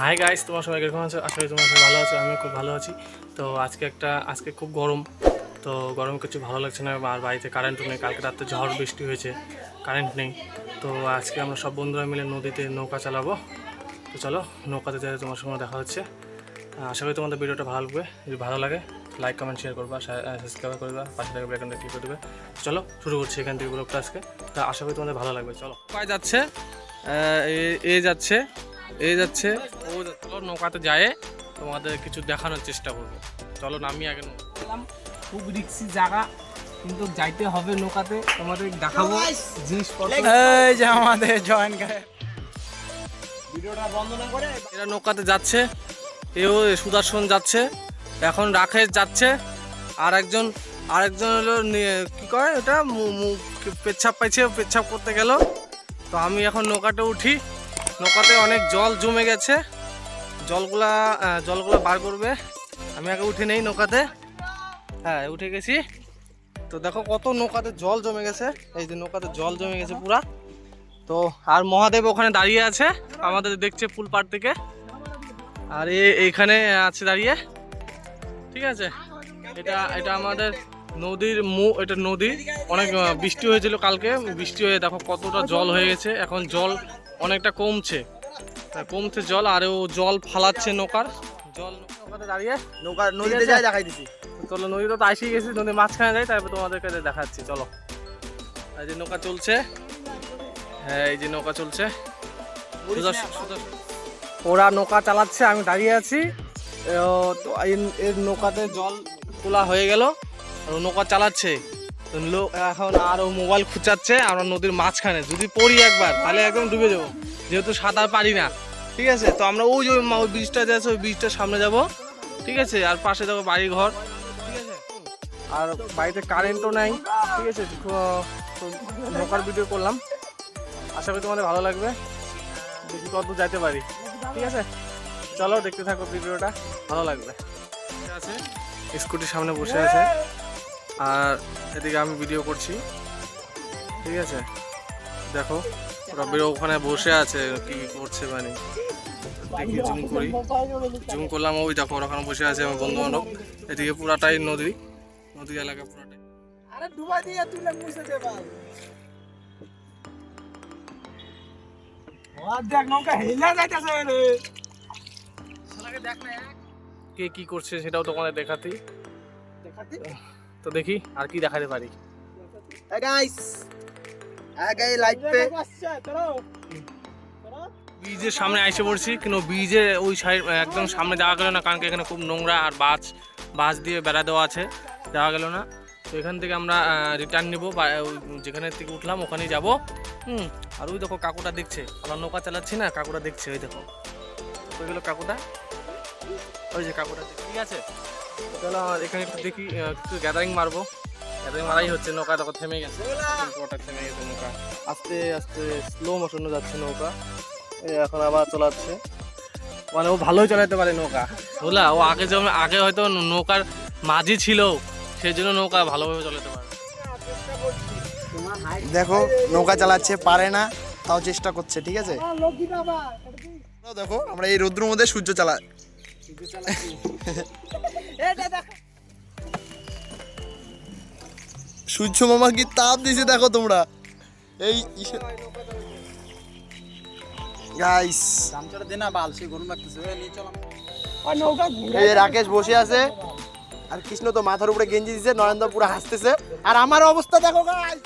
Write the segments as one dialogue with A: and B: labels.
A: Hi guys তোমার সবাই কীরকম আছো? আশা করি তোমার সবাই ভালো আছো, আমিও খুব ভালো আছি। তো আজকে একটা, আজকে খুব গরম। তো গরম কিছু ভালো লাগছে না, আর বাড়িতে কারেন্টও নেই, কালকে রাত্রে ঝড় বৃষ্টি হয়েছে কারেন্ট নেই। তো আজকে আমরা সব বন্ধুরা মিলে নদীতে নৌকা চালাবো। তো চলো, নৌকাতে যাই তোমার সঙ্গে দেখা হচ্ছে। আশা করি তোমাদের ভিডিওটা ভালো লাগবে। যদি ভালো লাগে লাইক কমেন্ট শেয়ার করবা সাবস্ক্রাইব করবা, পাশে থেকে বেলাইকনটা ক্লিক করে দেবে। চলো, শুরু করছি এখান থেকে ব্লগটা আজকে। তা আশা করি তোমাদের ভালো লাগবে, চলো। কয় যাচ্ছে? এ যাচ্ছে। এ যাচ্ছে। ও যাচ্ছে। চলো নৌকাতে যায় তোমাদের কিছু দেখানোর চেষ্টা করব। চলো নামি আগে নৌকা।
B: খুব রিক্সি জায়গা কিন্তু যাইতে হবে নৌকাতে। তোমাদের দেখাবো জিনিসপত্র।
C: এই যে আমাদের জয়েন করে
A: এরা নৌকাতে যাচ্ছে। এও সুদর্শন যাচ্ছে। এখন রাকেশ যাচ্ছে। আর একজন আরেকজন হলো নিয়ে- কি করে ওটা? পেচ্ছাপ পাইছে পেচ্ছাপ করতে গেল। তো আমি এখন নৌকাতে উঠি। নৌকাতে অনেক জল জমে গেছে। জলগুলা জলগুলা বার করবে। আমি আগে উঠে নেই নৌকাতে। হ্যাঁ উঠে গেছি। তো দেখো কত নৌকাতে জল জমে গেছে। এই যে নৌকাতে জল জমে গেছে পুরা। তো আর মহাদেব ওখানে দাঁড়িয়ে আছে। আমাদের দেখছে ফুল পাড় থেকে। আর এ এইখানে আছে দাঁড়িয়ে। ঠিক আছে? এটা এটা আমাদের নদীর মু এটা নদী। অনেক বৃষ্টি হয়েছিল কালকে। বৃষ্টি হয়ে দেখো কতটা জল হয়ে গেছে। এখন জল অনেকটা কমছে। কমছে জল আর ও জল ফালাচ্ছে নৌকার। জল নৌকাতে দাঁড়িয়ে।
C: নৌকা নদীতে যাই দেখাই দিছি।
A: চলো নদীতে তো আসি গেছি। নদীর মাঝখানে যাই তারপর তোমাদেরকে দেখাচ্ছি। চলো। এই যে নৌকা চলছে। হ্যাঁ এই যে নৌকা চলছে। ওরা নৌকা চালাচ্ছে আমি দাঁড়িয়ে আছি। তো এই- এর নৌকাতে জল তোলা হয়ে গেল। নৌকা চালাচ্ছে। লোক এখন আর ও মোবাইল খুঁচাচ্ছে আমরা নদীর মাঝখানে। যদি পড়ি একবার, তাহলে একদম ডুবে যাব। যেহেতু সাঁতার পারি না। ঠিক আছে? তো আমরা ওই যে ওই ব্রিজটা যে আছে, ওই ব্রিজটার সামনে যাব। ঠিক আছে? আর পাশে দেখো বাড়ি ঘর ঠিক আছে? আর বাড়িতে কারেন্টও নাই। ঠিক আছে? নৌকার ভিডিও করলাম। আশা করি তোমাদের ভালো লাগবে। দেখি কত যাইতে পারি। ঠিক আছে? চলো, দেখতে থাকো ভিডিওটা ভালো লাগবে। ঠিক আছে? স্কুটির সামনে বসে আছে। আর এদিকে আমি ভিডিও করছি। ঠিক আছে? দেখো ওরা বেরো ওখানে বসে আছে কি করছে মানে। দেখি জুম করি। জুম করলাম ওই দেখো ওরা ওখানে বসে আছে আমার বন্ধু বান্ধব এদিকে পুরাটাই নদী। নদী এলাকা পুরাটাই।
C: আরে ডুবাই দিয়ে তুলে মুছে দে ভাই।
B: দেখ নৌকা হেলা যাইতেছে রে।
A: কে কি করছে সেটাও তোমাদের দেখাতি।
C: দেখাতি?
A: তো দেখি আর কি দেখাতে পারি। ব্রিজের সামনে এসে পড়ছি কিন্তু ব্রিজের ওই সাইড একদম সামনে যাওয়া গেল না কারণ কি এখানে খুব নোংরা আর বাস বাস দিয়ে বেড়া দেওয়া আছে যাওয়া গেল না। তো এখান থেকে আমরা রিটার্ন নেব বা ওই যেখানে থেকে উঠলাম ওখানেই যাব। হুম আর ওই দেখো কাকুটা দেখছে আমরা নৌকা চালাচ্ছি না কাকুটা দেখছে ওই দেখো। ওই গেলো কাকুটা। ওই যে কাকুটা ঠিক আছে? চলো আর এখানে একটু দেখি একটু গ্যাদারিং মারবো। গ্যাদারিং মারাই হচ্ছে নৌকা দেখো থেমে গেছে। ওটা থেমে গেছে নৌকা। আস্তে আস্তে স্লো মোশনে যাচ্ছে নৌকা। এখন আবার চালাচ্ছে। মানে ও ভালোই চালাতে পারে নৌকা। বুঝলা ও আগে যেমন আগে হয়তো নৌকার মাঝি ছিল সেই জন্য নৌকা ভালোভাবে চালাতে পারে।
C: দেখো নৌকা চালাচ্ছে পারে না তাও চেষ্টা করছে ঠিক আছে? দেখো আমরা এই রৌদ্র মধ্যে সূর্য চালা সূর্য মামা কি তাপ দিছে দেখো তোমরা। এই গাইস এই রাকেশ বসে আছে। আর কৃষ্ণ তো মাথার উপরে গেঞ্জি দিছে নরেন্দ্র পুরো হাসতেছে। আর আমার অবস্থা দেখো গাইস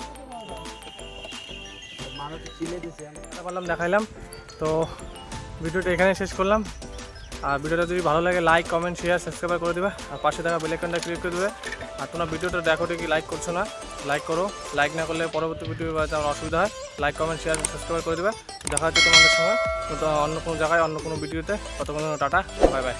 A: পারলাম দেখাইলাম। তো ভিডিওটা এখানে শেষ করলাম। আর ভিডিওটা যদি ভালো লাগে লাইক কমেন্ট শেয়ার সাবস্ক্রাইব করে দেবে। আর পাশে থাকা বেলাইকনটা ক্লিক করে দেবে। আর তোমরা ভিডিওটা দেখো কি লাইক করছ না লাইক করো। লাইক না করলে পরবর্তী ভিডিও আমার অসুবিধা হয় লাইক কমেন্ট শেয়ার সাবস্ক্রাইব করে দেবে। দেখা হচ্ছে তোমাদের সঙ্গে অন্য কোনো জায়গায়, অন্য কোনো ভিডিওতে কতক্ষণ টাটা বাই বাই